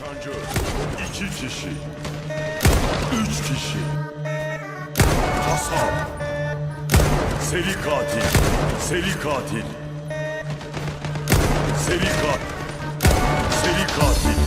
Nişancı iki kişi. Üç kişi. Hasan. Seri katil. Seri katil. Seri katil. Seri katil.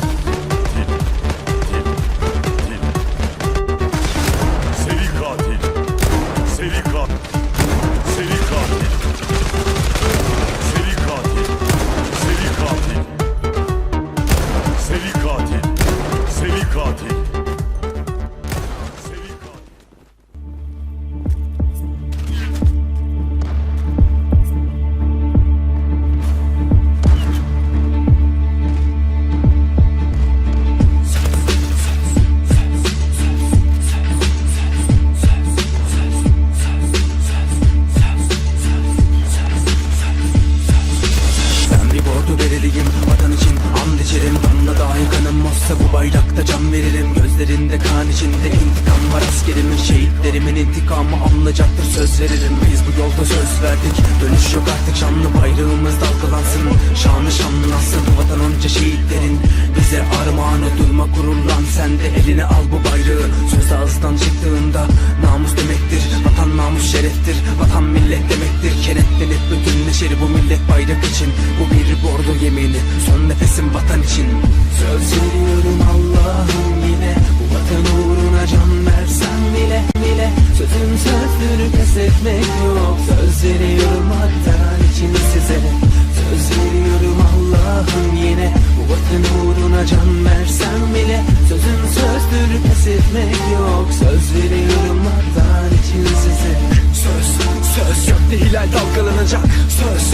Can veririm. Gözlerinde kan içinde intikam var. Askerimin Şehitlerimin intikamı alınacaktır. Söz veririm. Biz bu yolda söz verdik. Dönüş yok artık. Şanlı bayrağımız dalgalansın. Şanı şanlansın. Vatan onca şehitlerin. Bize armağanı durma gururlan. Sen de eline al bu bayrağı. Söz ağızdan çıktığında namus demektir. Vatan namus şereftir. Vatan millet demektir. Kenetlenip bütün neşeri bu millet bayrak için. Bu bir bordo yemini. Son nefesim vatan için. Söz veriyorum Allah'ım Sözün sözdür pes etmek yok. Söz veriyorum vatan için size. Söz veriyorum Allah'ım yine. Bu vatan uğruna can versem bile Sözün sözdür pes etmek yok. Söz veriyorum vatan için size. Söz, söz. Gökte hilal dalgalanacak. Söz,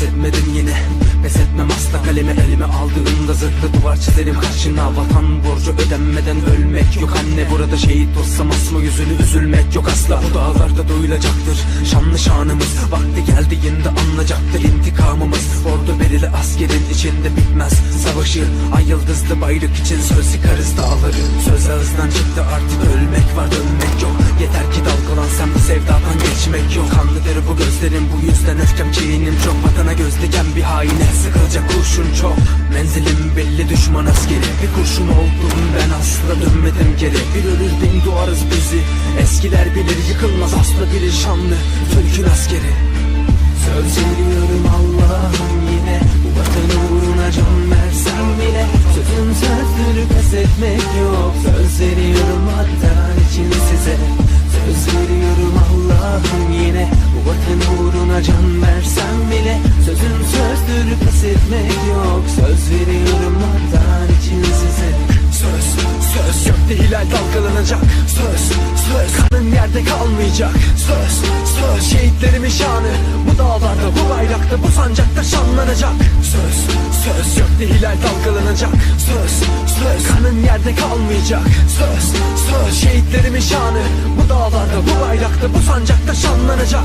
Pes etmedim yine. Pes etmem asla. Kalemi elime aldığımda zırhlı duvar çizerim. Karşına Vatan borcu ödenmeden ölmek yok. Anne Burada şehit olsam asma yüzünü üzülmek yok asla. Bu dağlarda duyulacaktır şanlı şanımız. Vakti geldiğinde anlayacaktır intikamımız. Ordu belirli askerin içinde bitmez. Savaşı ay yıldızlı bayrak için söz yıkarız dağları. Söz ağızdan çıktı artık ölmek var dönmek yok. Yeter ki dalgalansam bu sevdadan geçmek yok. Kanlıdır bu gözlerim bu yüzden öfkem kinim çok. Vatana göz diken bir haine. Sıkılacak kurşun çok. Menzilim belli düşman askeri. Bir kurşun oldum ben asla dönmedim geri. Bir ölür bin doğarız bizi. Eskiler bilir yıkılmaz asla biri şanlı. Türk'ün askeri. Söz veriyorum Allah'ım yine. Bu vatan uğruna can versem bile. Sözün sözdür pes etmek yok. Söz veriyorum vatan için size Söz veriyorum Allah'ım yine. Bu vatan uğruna can versem bile Sözün sözdür pes etmek yok. Söz veriyorum vatan için size. Söz, söz. Gökte hilal dalgalanacak. Söz, söz. Kanın yerde kalmayacak. Söz, söz. Şehitlerimin şanı Bu dağlarda, bu bayrakta, bu sancakta şanlanacak. Söz, söz Gökte hilal dalgalanacak. Söz, söz Kanın yerde kalmayacak. Söz, söz Şehitlerimin şanı. Bu dağlarda, bu bayrakta, bu sancakta şanlanacak